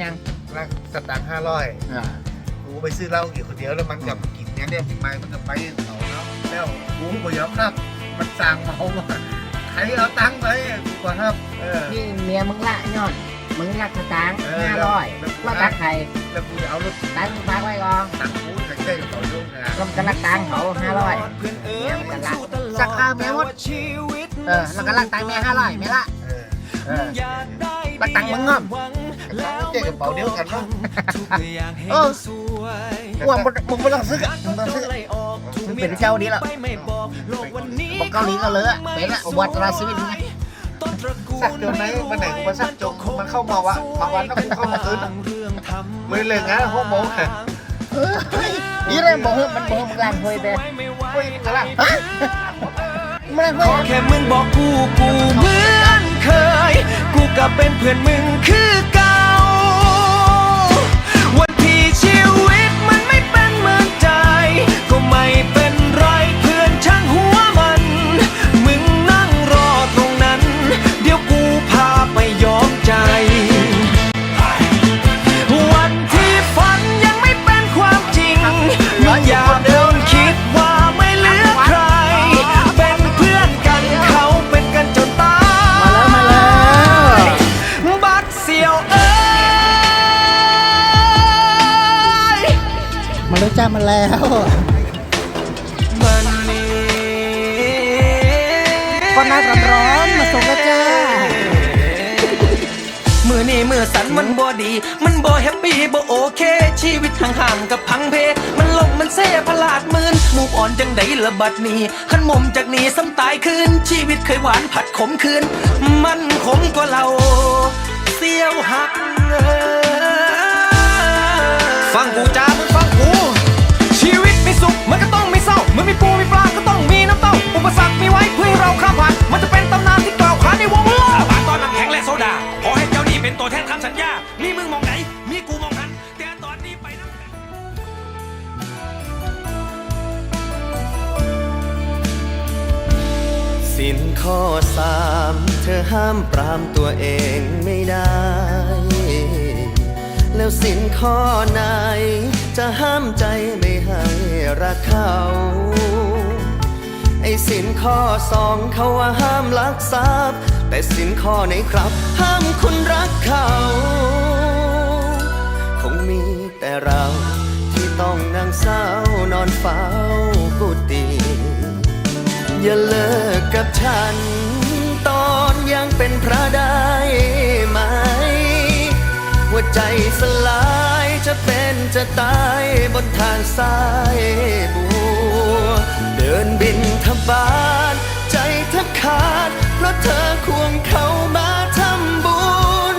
อนยังรักสตางค์ห้าร้อยอ่ากูไปซื้อเหล้ากินคนเดียวแล้วมันกับกินเนี้ยเนี่ยถึงไม่มันก็ไปเขาเนาะแล้วกูก็ยอมครับมันสั่งเมาว่าใครเอาตังค์ไปกูก็ครับเออ นี่เมียมึงละย้อนมึงรักสตางค์เออ ห้าร้อยแล้วว่าตักใครแล้วกูจะเอารถตักมึงพักไว้ก่อนตังค์กูจะใช้กับเขายุ่งนะ ก็มันก็รักตังค์เขาห้าร้อยเมียมึงก็รักสักข้าวเมียหมดเออแล้วก็รักตังค์เมียห้าร้อยเมียละ เออ เออรัก ตังค์มึงงอมเจ๊กับเป๋าเดียวกันเนาะเออกูว่ามึงมึงไม่ต้องซื้ออะมึงต้องซื้อมึงเป็นเจ้าดีแล้วบอกเกาหลีก็เลยอะเป็นอะวัตราชีวิตมึงไงสักเดือนไหนวันไหนกูมาสักจงมันเข้ามาวะมาวันแล้วกูเข้ามาคืนไม่เลยงานหกโมงค่ะเฮ้ยนี่เลยบอกให้มันบอกให้มึงล้างถ้วยไปเฮ้ยกระลังฮะมึงล้างถ้ขวอยแค่มึงบอกกูกูเหมือนเคย ก็เป็นเพื่อนมึงคือกัน วเอ้ยมาแล้วจ้ามาแล้ว มันนี่ก็น่าร้อนๆมาส่งแล้วจ้า มือนี่มือสันมันบ่ดี มันบ่แฮปปี้บ่โอเค ชีวิตห่างๆกับพังเพ มันลงมันเซ่พลาดมืนมูฟอ่อนจังไดละบัดนี้ขันมุมจากนี้ซ้ำตายคืนชีวิตเคยหวานผัดขมคืน มันขมกว่าเรา เสียวหักฟังกูจ้ามึงฟังกู ชีวิตมีสุขมันก็ต้องมีเศร้ามื่อมีปูมีปลาก็ต้องมีน้ำเต้าอุปสรรคมีไว้เพื่อให้เราข้ามผ่านมันจะเป็นตำนานที่กล่าวขานในวงเล่าสาบานตอนน้ำแข็งและโซดาขอให้เจ้านี่เป็นตัวแทนคำสัญญามีมึงมองไหนมีกูมองนั้นแต่ตอนนี้ไปน้ำแข็งสินข้อสาม ธอห้ามปรามตัวเองไม่ได้ แล้วสินข้อไหน จะห้ามใจไม่ให้รักเขา ไอ้สินข้อสองเขาว่าห้ามลักทรัพย์ แต่สินข้อไหนครับ ห้ามคนรักเขา คงมีแต่เราที่ต้องนั่งเศร้านอนเฝ้ากุฏิอย่าเลิกกับฉัน ใจสลายจะเป็นจะตายบนทางสายบัว เดินบินทบาทใจแทบขาด เพราะเธอควงเขามาทำบุญ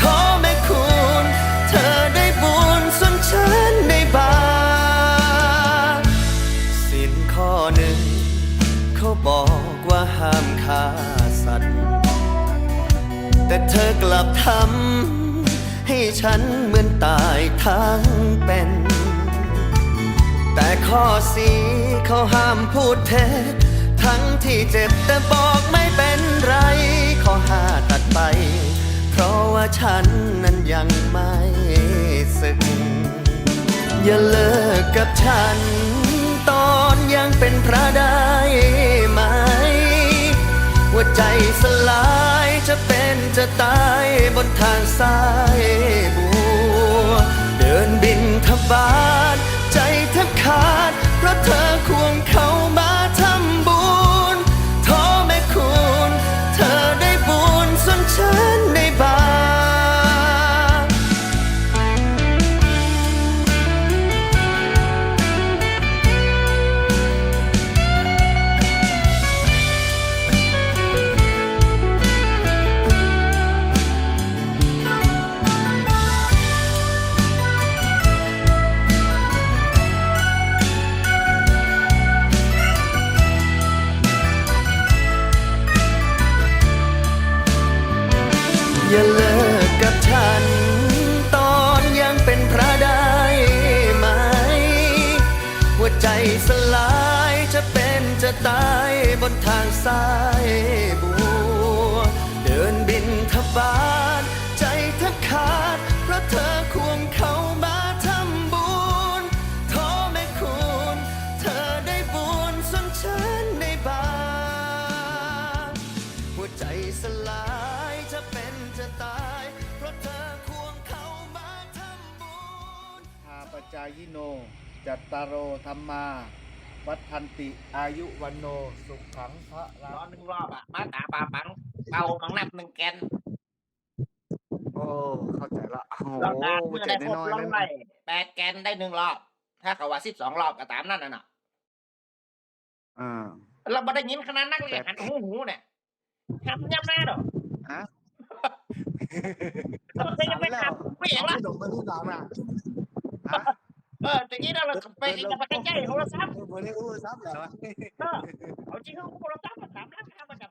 ท้อแม่คุณ เธอได้บุญส่วนฉันได้บาปสินข้อหนึ่ง เขาบอกว่าห้ามฆ่าสัตว์ แต่เธอกลับทำ ให้ฉันเหมือนตายทั้งเป็น แต่ข้อสีเขาห้ามพูดเท็จทั้งที่เจ็บแต่บอกไม่เป็นไร ข้อห้าตัดไป เพราะว่าฉันนั้นยังไม่สึก อย่าเลิกกับฉัน ตอนยังเป็นพระได้ไหมหัวใจสลาย จะเป็นจะตายบนทางสาย เป็นพระได้ไหม หัวใจสลายจะเป็นจะตายบนทางสายบัว เดินบินทบา จายโน จัตตารโอธรรมา วัฏทันติ อายุวันโน สุขขังพระราร้อนหนึ่งรอบอะมาตาปาปังเป่ามังนับหนึ่งแกนโอ้ เข้าใจละโอ้โหรอบดาหัวเมื่อใจได้ครบน้อยร้อๆยนั่นใบแปดแกนได้หนึ่งรอบ ถ้าเขาว่าสิบสองรอบก็ตามนั่นน่ะเนาะอ่า เราไม่ได้ยินขนาดนั้นเลยหันหูหูเนี่ยทำยังไงหรอฮะเราเคยยังไม่ทำไม่เห็นละไม่ดงมาที่หลังอะฮะ เออแต่นี้เราไปจะไปใกล้ๆโทรศัพท์เออบ่ได้อู้ซับแล้วเออเอาจริงเขาโทรศัพท์มาถามร้านค้ามาจาก